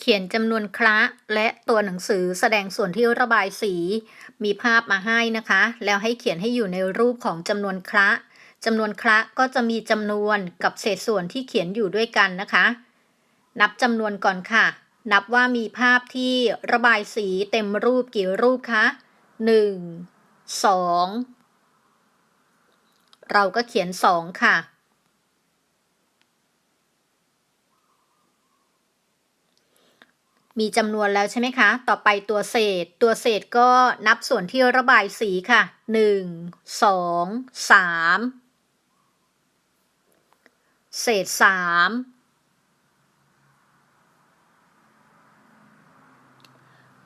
เขียนจำนวนคละและตัวหนังสือแสดงส่วนที่ระบายสี มีภาพมาให้นะคะ แล้วให้เขียนให้อยู่ในรูปของจำนวนคละจำนวนคละก็จะมีจำนวนกับเศษส่วนที่เขียนอยู่ด้วยกันนะคะ นับจำนวนก่อนค่ะ นับว่ามีภาพที่ระบายสีเต็มรูปกี่รูปคะหนึ่งสองเราก็เขียนสองค่ะ มีจำนวนแล้วใช่ไหมคะ ต่อไปตัวเศษ ตัวเศษก็นับส่วนที่ระบายสีค่ะหนึ่งสองสามเศษสาม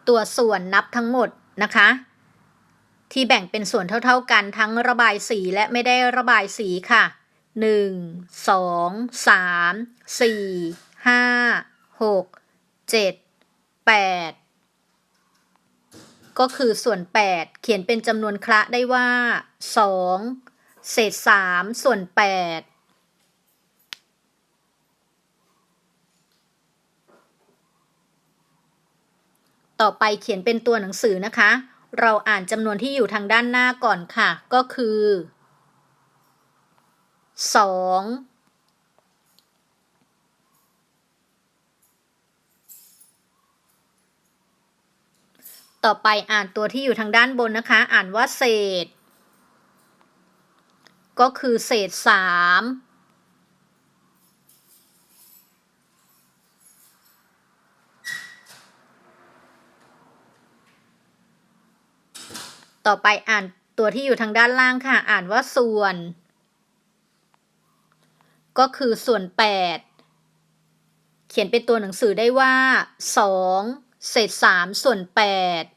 ตัวส่วนนับทั้งหมดนะคะ ที่แบ่งเป็นส่วนเท่าๆกันทั้งระบายสีและไม่ได้ระบายสีค่ะหนึ่งสองสามสี่ห้าหกเจ็ดแปดก็คือส่วน 8 เขียนเป็นจำนวนคละได้ว่า 2 เศษ 3 ส่วน 8ต่อไปเขียนเป็นตัวหนังสือนะคะ เราอ่านจำนวนที่อยู่ทางด้านหน้าก่อนค่ะ ก็คือ 2 ต่อไปอ่านตัวที่อยู่ทางด้านบนนะคะ อ่านว่าเศษ ก็คือเศษสามต่อไปอ่านตัวที่อยู่ทางด้านล่างค่ะ อ่านว่าส่วน ก็คือส่วน 8 เขียนเป็นตัวหนังสือได้ว่า 2 เศษ 3 ส่วน 8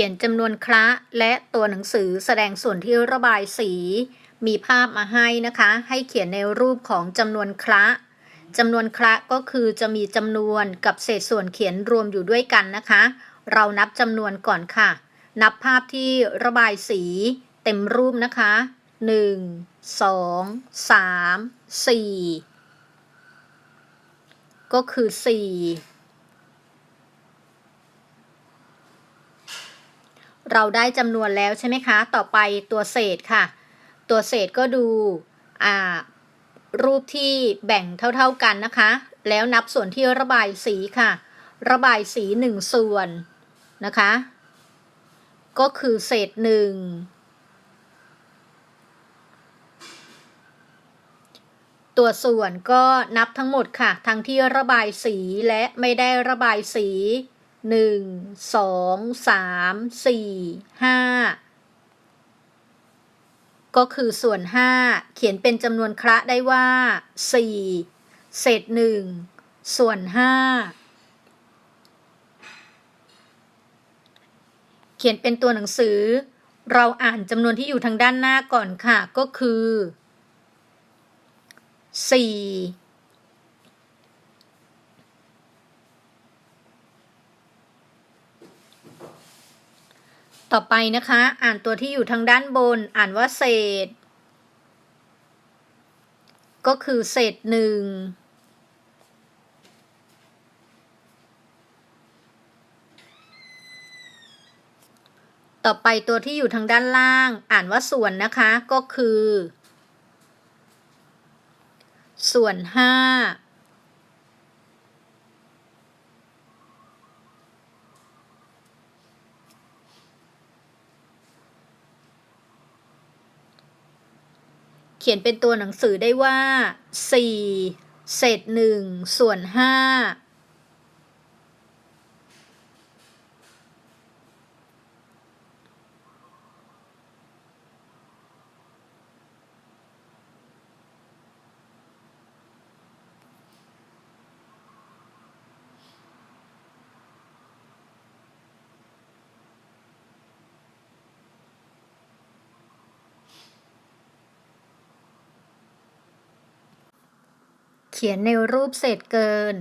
ขียนจำนวนคละและตัวหนังสือแสดงส่วนที่ระบายสี มีภาพมาให้นะคะ ให้เขียนในรูปของจำนวนคละจำนวนคละก็คือจะมีจำนวนกับเศษส่วนเขียนรวมอยู่ด้วยกันนะคะ เรานับจำนวนก่อนค่ะ นับภาพที่ระบายสีเต็มรูปนะคะ 1 2 3 4 ก็คือ 4 เราได้จำนวนแล้วใช่ไหมคะ ต่อไปตัวเศษค่ะ ตัวเศษก็ดูอ่ารูปที่แบ่งเท่าๆกันนะคะ แล้วนับส่วนที่ระบายสีค่ะ ระบายสีหนึ่งส่วนนะคะ ก็คือเศษหนึ่งตัวส่วนก็นับทั้งหมดค่ะ ทั้งที่ระบายสีและไม่ได้ระบายสี หนึ่งสองสามสี่ห้าก็คือส่วนห้าเขียนเป็นจำนวนคละได้ว่าสี่เศษหนึ่งส่วนห้าเขียนเป็นตัวหนังสือ เราอ่านจำนวนที่อยู่ทางด้านหน้าก่อนค่ะ ก็คือสี่ ต่อไปนะคะ อ่านตัวที่อยู่ทางด้านบน อ่านว่าเศษ ก็คือเศษหนึ่งต่อไปตัวที่อยู่ทางด้านล่าง อ่านว่าส่วนนะคะก็คือ ส่วนห้าเขียนเป็นตัวหนังสือได้ว่า 4 เศษ 1 ส่วน 5 เขียนในรูปเศษเกิน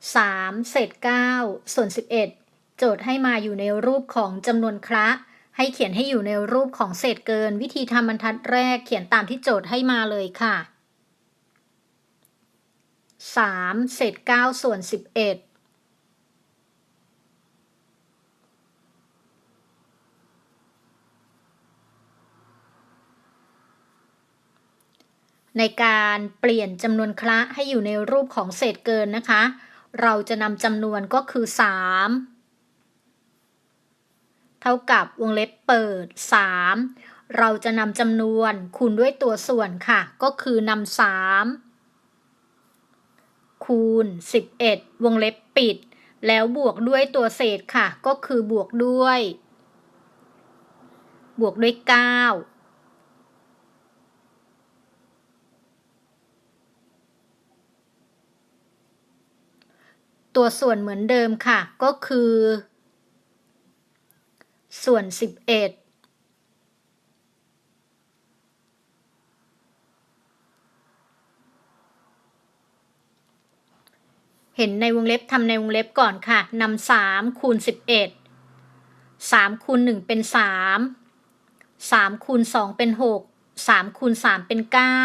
3. เศษ 9 ส่วน 11 โจทย์ให้มาอยู่ในรูปของจำนวนคระให้เขียนให้อยู่ในรูปของเศษเกิน วิธีทำบรรทัดแรกเขียนตามที่โจทย์ให้มาเลยค่ะ 3. เศษ 9 ส่วน 11 ในการเปลี่ยนจำนวนคละให้อยู่ในรูปของเศษเกินนะคะ เราจะนำจำนวนก็คือ 3 เท่ากับวงเล็บเปิด 3 เราจะนำจำนวนคูณด้วยตัวส่วนค่ะ ก็คือนำ3คูณ 11 วงเล็บปิด แล้วบวกด้วยตัวเศษค่ะ ก็คือบวกด้วย บวกด้วย 9 ตัวส่วนเหมือนเดิมค่ะ ก็คือ ส่วน 11เห็นในวงเล็บทำในวงเล็บก่อนค่ะนำสามคูณสิบเอ็ดสามคูณหนึ่งเป็นสามสามคูณสองเป็นหก สามคูณสามเป็นเก้า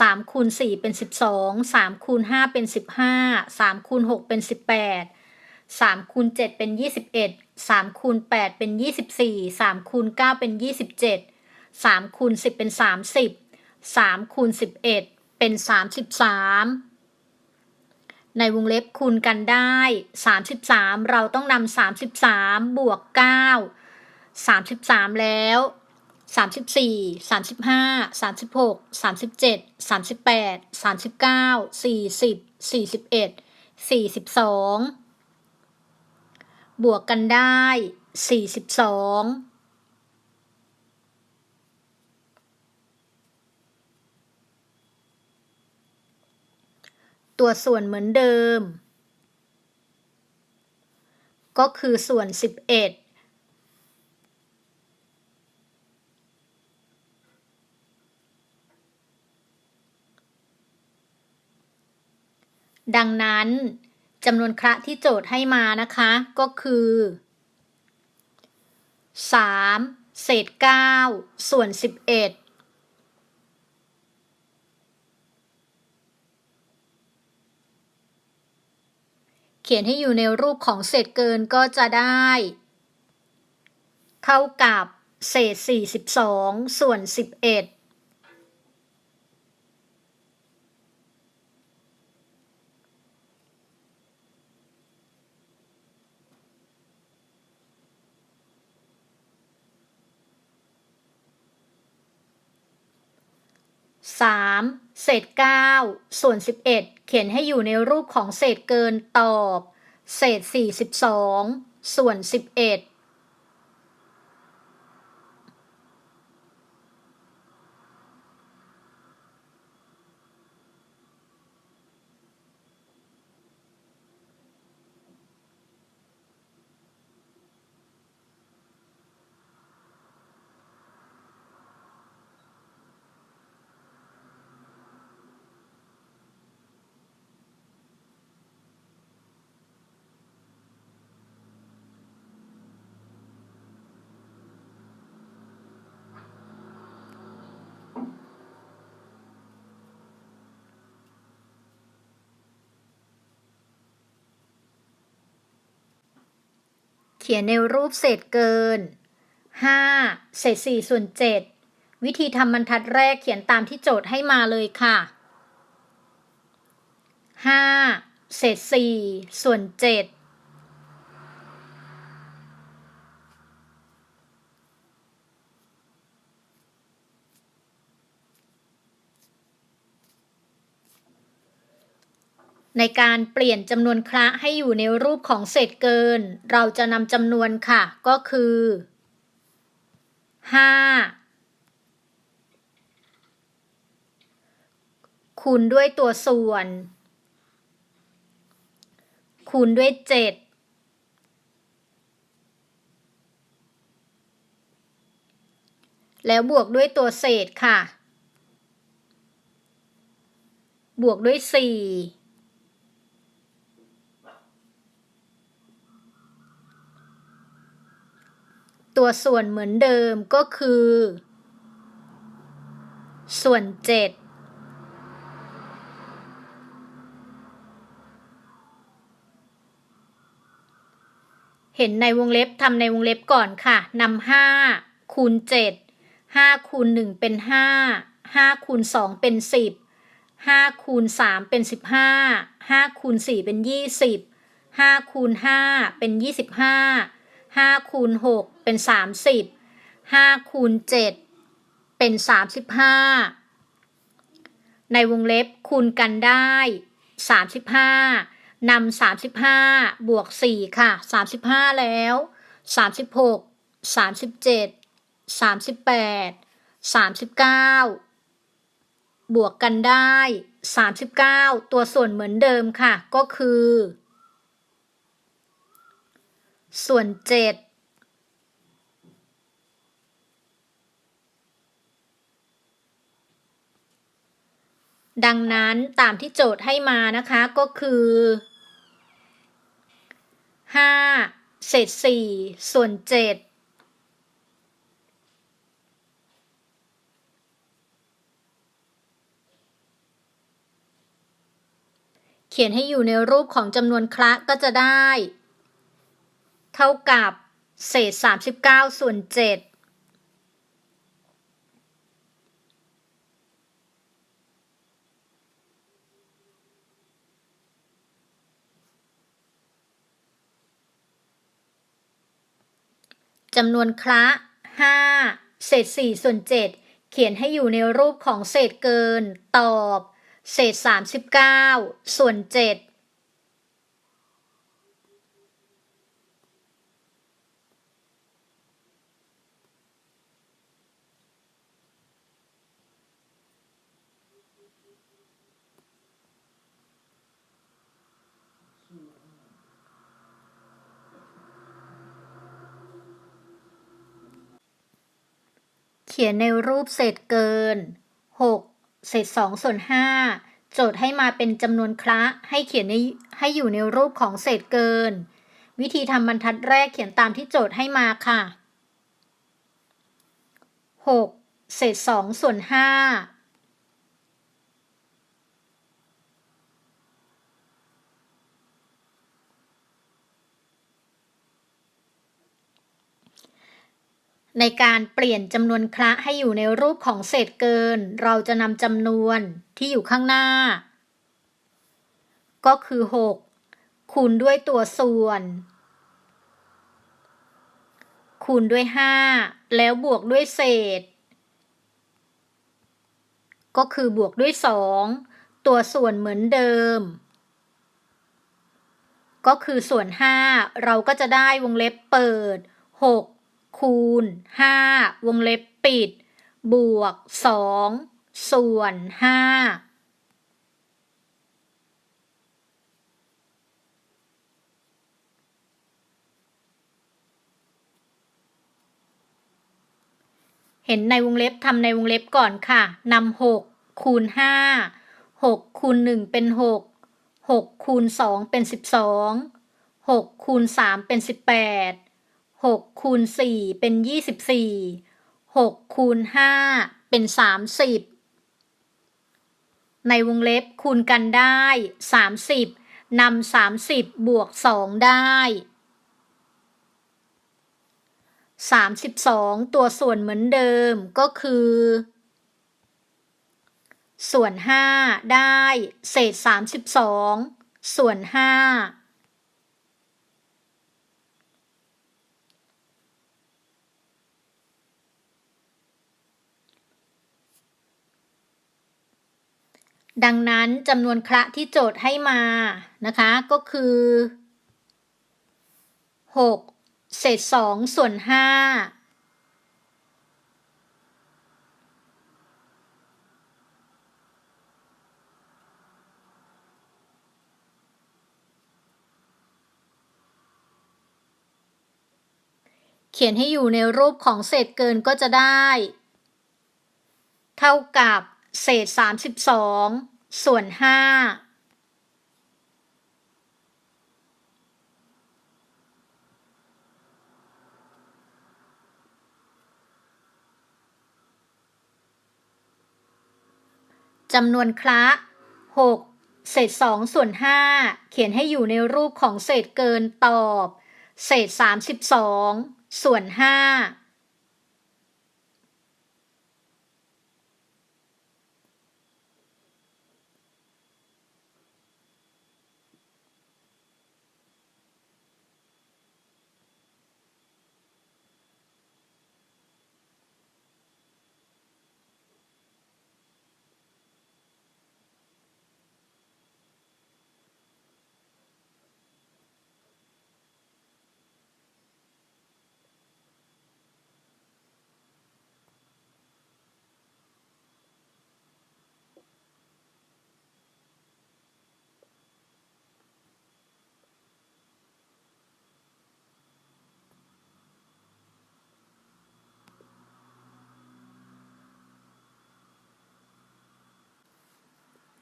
สามคูณสี่เป็นสิบสองสามคูณห้าเป็นสิบห้าสามคูณหกเป็นสิบแปดสามคูณเจ็ดเป็นยี่สิบเอ็ดสามคูณแปดเป็นยี่สิบสี่สามคูณเก้าเป็นยี่สิบเจ็ดสามคูณสิบเป็นสามสิบสามคูณสิบเอ็ดเป็นสามสิบสามในวงเล็บคูณกันได้สามสิบสามเราต้องนำสามสิบสามบวกเก้าสามสิบสามแล้ว 34 35 36 37 38 39 40 41 42 บวกกันได้ 42 ตัวส่วนเหมือนเดิม ก็คือส่วน 11 ดังนั้นจำนวนคระที่โจทย์ให้มานะคะ ก็คือ 3 เศษ 9 ส่วน 11เขียนให้อยู่ในรูปของเศษเกินก็จะได้ เท่ากับเศษ 42 ส่วน 3. เศษ 9 ส่วน 11 เขียนให้อยู่ในรูปของเศษเกินตอบ เศษ 42 ส่วน 11 เขียนในรูปเศษเกิน 5 เศษ4ส่วน 7 วิธีทำบรรทัดแรกเขียนตามที่โจทย์ให้มาเลยค่ะ 5 เศษ4ส่วน 7 ในการเปลี่ยนจำนวนคระให้อยู่ในรูปของเศษเกิน เราจะนำจำนวนค่ะ ก็คือ 5 คูณด้วยตัวส่วน คูณด้วย 7แล้วบวกด้วยตัวเศษค่ะ บวกด้วยสี่ ตัวส่วนเหมือนเดิมก็คือ ส่วนเจ็ดเห็นในวงเล็บทำในวงเล็บก่อนค่ะนำห้าคูณเจ็ดห้าคูณหนึ่งเป็นห้าห้าคูณสองเป็นสิบห้าคูณสามเป็นสิบห้าห้าคูณสี่เป็นยี่สิบห้าคูณห้าเป็นยี่สิบห้าห้าคูณหก เป็น 30 5คูณ7เป็น 35 ในวงเล็บคูณกันได้ 35นำ35 บวก 4 ค่ะ 35 แล้ว 36 37 38 39 บวกกันได้ 39 ตัวส่วนเหมือนเดิมค่ะ ก็คือ ส่วน 7 ดังนั้นตามที่โจทย์ให้มานะคะก็คือห้าเศษสี่ส่วนเจ็ดเขียนให้อยู่ในรูปของจำนวนคละก็จะได้ เท่ากับเศษ 39 ส่วน 7 จำนวนคละ5เศษ4ส่วน7เขียนให้อยู่ในรูปของเศษเกิน ตอบ เศษ39ส่วน7เขียนในรูปเศษเกิน 6 เศษ2ส่วน5โจทย์ให้มาเป็นจำนวนคละให้เขียนในให้อยู่ในรูปของเศษเกิน วิธีทำบรรทัดแรกเขียนตามที่โจทย์ให้มาค่ะ 6 เศษ2ส่วน5 ในการเปลี่ยนจำนวนคละให้อยู่ในรูปของเศษเกิน เราจะนำจำนวนที่อยู่ข้างหน้า ก็คือ 6 คูณด้วยตัวส่วน คูณด้วย 5 แล้วบวกด้วยเศษ ก็คือบวกด้วย 2 ตัวส่วนเหมือนเดิม ก็คือส่วน 5 เราก็จะได้วงเล็บเปิด 6 คูณ 5 วงเล็บปิด บวก 2 ส่วน 5เห็นในวงเล็บทำในวงเล็บก่อนค่ะนำ6คูณ5 6คูณ1เป็น6 6คูณ2เป็น12 6คูณ3เป็น18 หกคูณสี่เป็นยี่สิบสี่หกคูณห้าเป็นสามสิบในวงเล็บคูณกันได้สามสิบนำสามสิบบวกสองได้สามสิบสองตัวส่วนเหมือนเดิมก็คือ ส่วนห้าได้ เศษสามสิบสองส่วนห้า ดังนั้นจำนวนคระที่โจทย์ให้มานะคะก็คือ 6 เศษ 2 ส่วน 5 เขียนให้อยู่ในรูปของเศษเกินก็จะได้ เท่ากับ เศษ 32 ส่วนห้าจำนวนคละ 6 เศษ 2 ส่วน 5 เขียนให้อยู่ในรูปของเศษเกินตอบ เศษ 32 ส่วน 5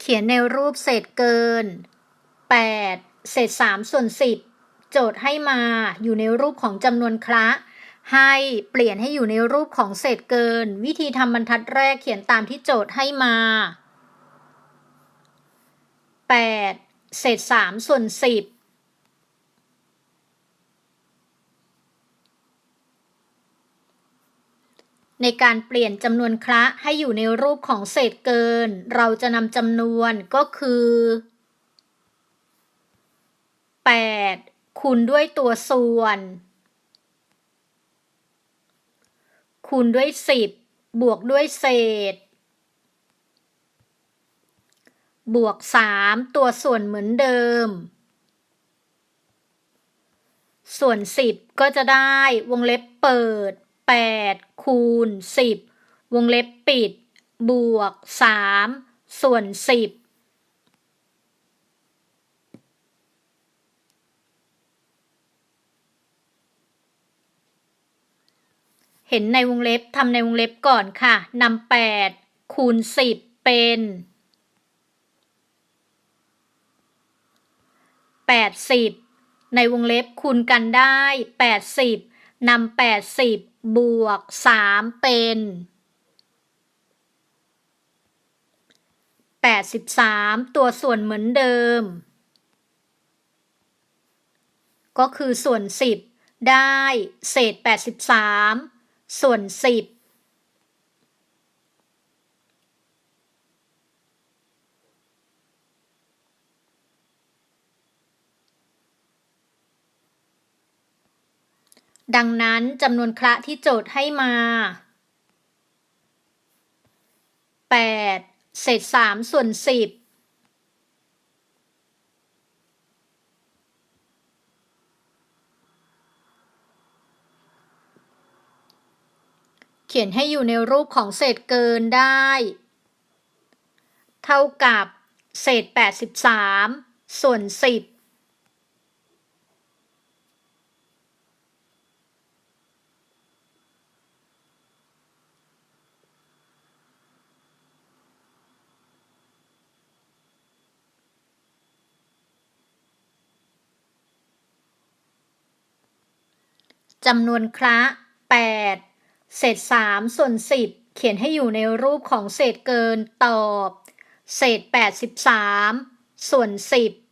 เขียนในรูปเศษเกิน 8 เศษ 3 ส่วน 10 โจทย์ให้มาอยู่ในรูปของจำนวนคละ ให้เปลี่ยนให้อยู่ในรูปของเศษเกิน วิธีทำบรรทัดแรกเขียนตามที่โจทย์ให้มา 8 เศษ 3 ส่วน 10 ในการเปลี่ยนจำนวนคละให้อยู่ในรูปของเศษเกิน เราจะนำจำนวนก็คือ 8 คูณด้วยตัวส่วน คูณด้วย 10 บวกด้วยเศษ บวก 3 ตัวส่วนเหมือนเดิม ส่วน 10 ก็จะได้วงเล็บเปิด 8 คูณ 10 วงเล็บปิด บวก 3 ส่วน 10เห็นในวงเล็บทำในวงเล็บก่อนค่ะนำ8คูณ 10 เป็น 80 ในวงเล็บคูณกันได้ 80 นำแปดสิบวกสามเป็นแปดสิบสามตัวส่วนเหมือนเดิม ก็คือส่วนสิบได้เศษแปดสิบสามส่วนสิบ ดังนั้นจำนวนคระที่โจทย์ให้มา 8 เศษ 3 ส่วน 10เขียนให้อยู่ในรูปของเศษเกินได้ เท่ากับเศษ 83 ส่วน 10 จำนวนคระ8 เศษ 3 ส่วน 10 เขียนให้อยู่ในรูปของเศษเกินตอบ เศษ 83 ส่วน 10